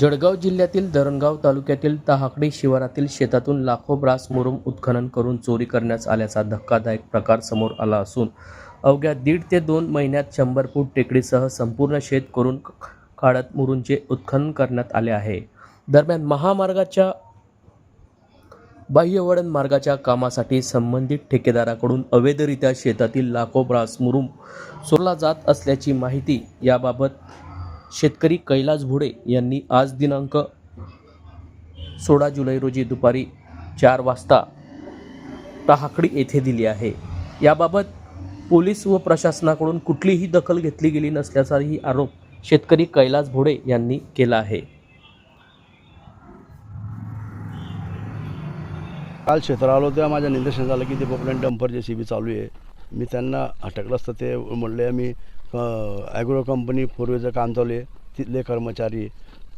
जळगाव जिल्ह्यातील धरणगाव तालुक्यातील तहाकडी शिवारातील शेतातून लाखो ब्रास मुरुम उत्खनन करून चोरी करण्यात आल्याचा धक्कादायक प्रकार समोर आला असून अवघ्या दीड ते दोन महिन्यात शंभर फूट टेकडीसह संपूर्ण शेत करून काढत मुरुंचे उत्खनन करण्यात आले आहे. दरम्यान महामार्गाच्या बाह्यवळण मार्गाच्या कामासाठी संबंधित ठेकेदाराकडून अवैधरित्या शेतातील लाखो ब्रास मुरुम चोरला जात असल्याची माहिती याबाबत शेतकरी कैलास भुडे यांनी आज दिनांक सोळा जुलै रोजी दुपारी चार वाजता टहाकडी येथे दिली आहे. याबाबत पोलीस व प्रशासनाकडून कुठलीही दखल घेतली गेली नसल्याचाही आरोप शेतकरी कैलास भोडे यांनी केला आहे. काल क्षेत्र आलो तेव्हा माझ्या निदर्शन झालं की ते पोपल्यान डंपर जे सी बी चालू आहे. मी त्यांना अटकलं असतं ते म्हणले आम्ही ॲग्रो कंपनी फोरवेचं काम चालू आहे. तिथले कर्मचारी.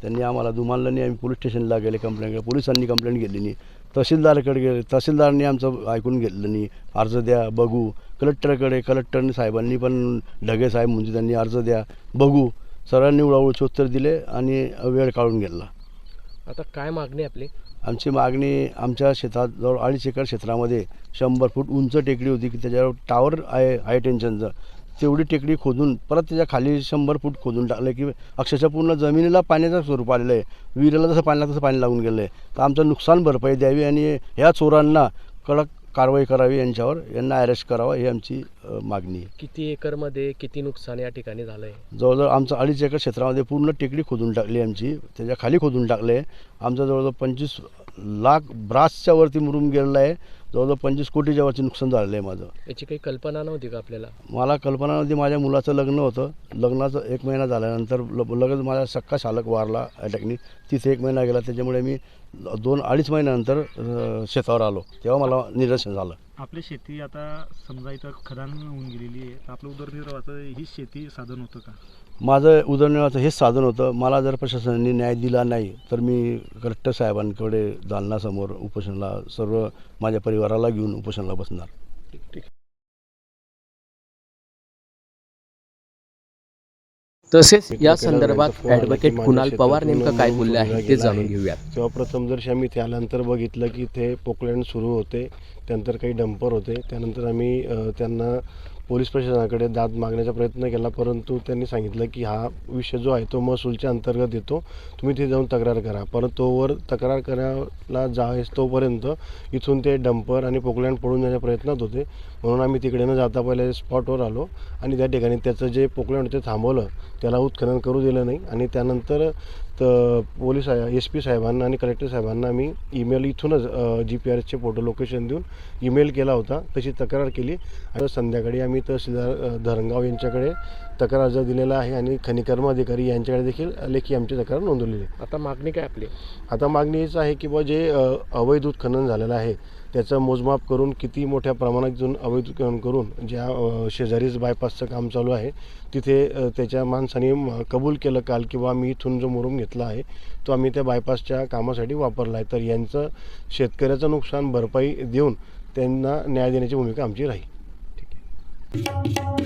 त्यांनी आम्हाला दुमानलं नाही आम्ही पोलीस स्टेशनला गेले कंप्लेंट केली. पोलिसांनी कंप्लेंट घेतली नाही. तहसीलदारकडे गेले तहसीलदारनी आमचं ऐकून घेतलं नाही. अर्ज द्या बघू. कलेक्टरकडे कलेक्टर साहेबांनी पण ढगे साहेब म्हणजे त्यांनी अर्ज द्या बघू. सर्वांनी उडावळीचे उत्तर दिले आणि वेळ काढून घेतला. आता काय मागणी आपली? आमची मागणी आमच्या शेतात जवळ अडीच एकर क्षेत्रामध्ये शंभर फूट उंच टेकडी होती की त्याच्यावर टावर आहे हाय टेन्शनचं तेवढी टेकडी खोदून परत त्याच्याखाली शंभर फूट खोदून टाकलं की अक्षरशः पूर्ण जमिनीला पाण्याचं स्वरूप आलेलं आहे. विहिरीला जसं पाणी लागतं तसं पाणी लागून गेलं आहे तर आमचं नुकसान भरपाई द्यावी आणि ह्या चोरांना कडक कारवाई करावी यांच्यावर यांना अरेस्ट करावं ही आमची मागणी आहे. किती एकरमध्ये किती नुकसान या ठिकाणी झालं आहे जवळजवळ आमचं अडीच एकर क्षेत्रामध्ये पूर्ण टेकडी खोदून टाकली आमची त्याच्याखाली खोदून टाकले आमचं जवळजवळ पंचवीस लाख ब्रासच्या वरती मुरुम गेलेलं आहे. जवळजवळ पंचवीस कोटीच्या वरती नुकसान झालेलं आहे माझं. याची काही कल्पना नव्हती का आपल्याला? मला कल्पना नव्हती. माझ्या मुलाचं लग्न होतं. लग्नाचं एक महिना झाल्यानंतर ल- लगेच माझा सक्का चालक वारला अटॅकनी तिथे एक महिना गेला. त्याच्यामुळे मी दोन अडीच महिन्यानंतर शेतावर आलो. तेव्हा मला निदर्शन झालं. आपली शेती आता समजा इथं खदान होऊन गेलेली आहे तर आपलं उदरनिर्वाहाचं ही शेती साधन होतं का? माझं उदरनिर्वाहाचं हेच साधन होतं. मला जर प्रशासनाने न्याय दिला नाही तर मी कलेक्टर साहेबांकडे दालनासमोर उपोषणाला सर्व माझ्या परिवाराला घेऊन उपोषणाला बसणार. तसेच या संदर्भात ॲडव्होकेट माझ्या कुणाल पवार नेमकं काय बोलले आहे ते जाणून आहे. घेऊयात तेव्हा प्रथम जर आम्ही त्यानंतर बघितलं की ते पोकलँड सुरू होते त्यानंतर काही डंपर होते त्यानंतर आम्ही त्यांना पोलीस प्रशासनाकडे दाद मागण्याचा प्रयत्न केला परंतु त्यांनी सांगितलं की हा विषय जो आहे तो महसूलच्या अंतर्गत येतो. तुम्ही तिथे जाऊन तक्रार करा. परंतु तोवर तक्रार करायला जायस तोपर्यंत इथून ते डंपर आणि पोकलँड पडून जाण्याच्या प्रयत्नात होते. म्हणून आम्ही तिकडे न जाता पहिले स्पॉटवर आलो आणि त्या ठिकाणी त्याचं जे पोकलँड होते थांबवलं. त्याला उत्खनन करू दिलं नाही आणि त्यानंतर तर पोलीस एस पी साहेबांना आणि कलेक्टर साहेबांना आम्ही ईमेल इथूनच जी पी आर एसचे फोटो लोकेशन देऊन ईमेल केला होता. तशी तक्रार केली. आणि संध्याकाळी आम्ही तहसीलदार धरणगाव यांच्याकडे तक्रार अर्ज दिलेला आहे आणि खनिकर्म अधिकारी यांच्याकडे देखील लेखी आमची तक्रार नोंदवलेली आहे. आता मागणी काय आपली? आता मागणी हीच आहे की बुवा जे अवैध उत्खनन झालेलं आहे त्याचं मोजमाप करून किती मोठ्या प्रमाणात इथून अवैध उत्खनन करून ज्या शेजारीच बायपासचं काम चालू आहे तिथे त्याच्या माणसाने म- कबूल केलं काल किंवा आम्ही इथून जो मुरुम घेतला आहे तो आम्ही त्या बायपासच्या कामासाठी वापरला आहे. तर यांचं शेतकऱ्याचं नुकसान भरपाई देऊन त्यांना न्याय देण्याची भूमिका आमची राहील. Thank you.